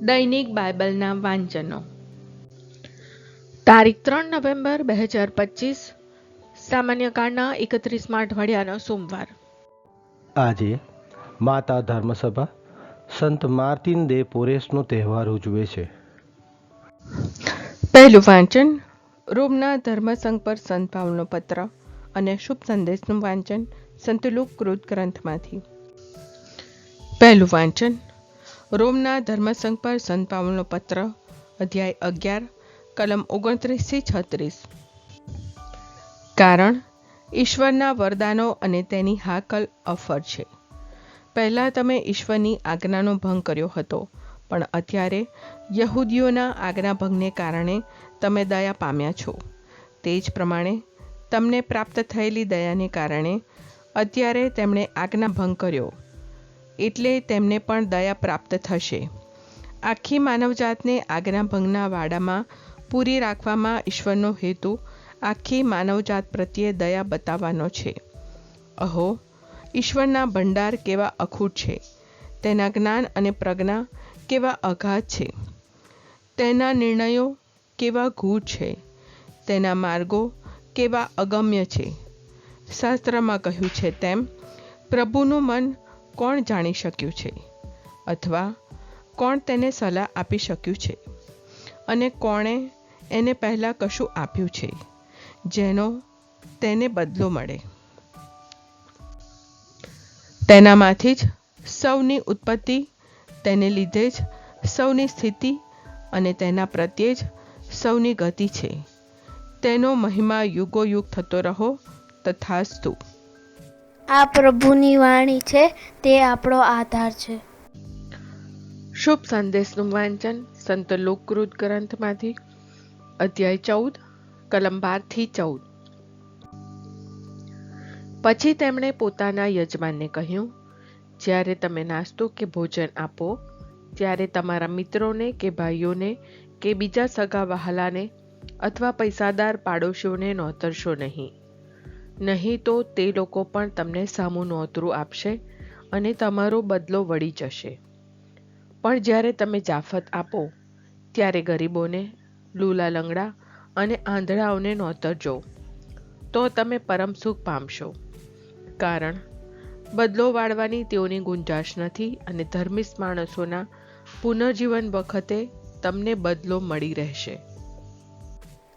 દૈનિક બાઇબલના વાંચનો. તારીખ ત્રણ નવેમ્બર બે હજાર પચીસ સામાન્ય કાળના એકત્રીસમાં અઠવાડિયાનો સોમવાર. આજે માતા ધર્મસભા સંત માર્ટિન દે પોરેસનો તહેવાર ઉજવે છે. પહેલું વાંચન રોમના ધર્મસંઘ પર સંત ભાવનો પત્ર અને શુભ સંદેશનું વાંચન સંતલુક કૃત ગ્રંથમાંથી. પહેલું વાંચન રોમના ધર્મસંઘ પર સંત પાઉલનો પત્ર, અધ્યાય અગિયાર, કલમ ઓગણત્રીસથી છત્રીસ. કારણ, ઈશ્વરના વરદાનો અને તેની હાકલ અફર છે. પહેલાં તમે ઈશ્વરની આજ્ઞાનો ભંગ કર્યો હતો, પણ અત્યારે યહૂદીઓના આજ્ઞાભંગને કારણે તમે દયા પામ્યા છો. તે જ પ્રમાણે, તમને પ્રાપ્ત થયેલી દયાને કારણે અત્યારે તેમણે આજ્ઞાભંગ કર્યો. એટલે તેમને પણ દયા પ્રાપ્ત થશે. આખી માનવજાતને આજ્ઞાભંગના વાડામાં પૂરી રાખવામાં ઈશ્વરનો હેતુ આખી માનવજાત પ્રત્યે દયા બતાવવાનો છે. અહો, ઈશ્વરના ભંડાર કેવા અખૂટ છે. તેના જ્ઞાન અને પ્રજ્ઞા કેવા અઘાત છે. તેના નિર્ણયો કેવા ગૂઢ છે. તેના માર્ગો કેવા અગમ્ય છે. શાસ્ત્રમાં કહ્યું છે તેમ, પ્રભુનું મન કોણ જાણી શક્યું છે? અથવા કોણ તેને સલાહ આપી શક્યું છે? અને કોણે એને પહેલાં કશું આપ્યું છે? જેનો તેને બદલો મળે. તેનામાંથી જ સૌની ઉત્પત્તિ, તેને લીધે જ સૌની સ્થિતિ અને તેના પ્રત્યે જ સૌની ગતિ છે. તેનો મહિમા યુગો યુગ થતો રહો તથાસ્તુ. આ પ્રભુની વાણી છે, તે આપણો આધાર છે. શુભ સંદેશનું વાંચન સંત લોકકૃત ગ્રંથમાંથી અધ્યાય ચૌદ, કલમ બારથી ચૌદ. પછી તેમણે પોતાના યજમાનને કહ્યું, જ્યારે તમે નાસ્તો કે ભોજન આપો, ત્યારે તમારા મિત્રોને કે ભાઈઓને કે બીજા સગા વહાલાને અથવા પૈસાદાર પાડોશીઓને નોતરશો નહીં. નહીં તો તે લોકો પણ તમને સામું નોતરું આપશે અને તમારો બદલો વળી જશે. પણ જ્યારે તમે જાફત આપો, ત્યારે ગરીબોને, લૂલા લંગડા અને આંધળાઓને નોતરજો તો તમે પરમ સુખ પામશો. કારણ, બદલો વાળવાની તેઓની ગુંજાશ નથી અને ધર્મિષ્ઠ માણસોના પુનર્જીવન વખતે તમને બદલો મળી રહેશે.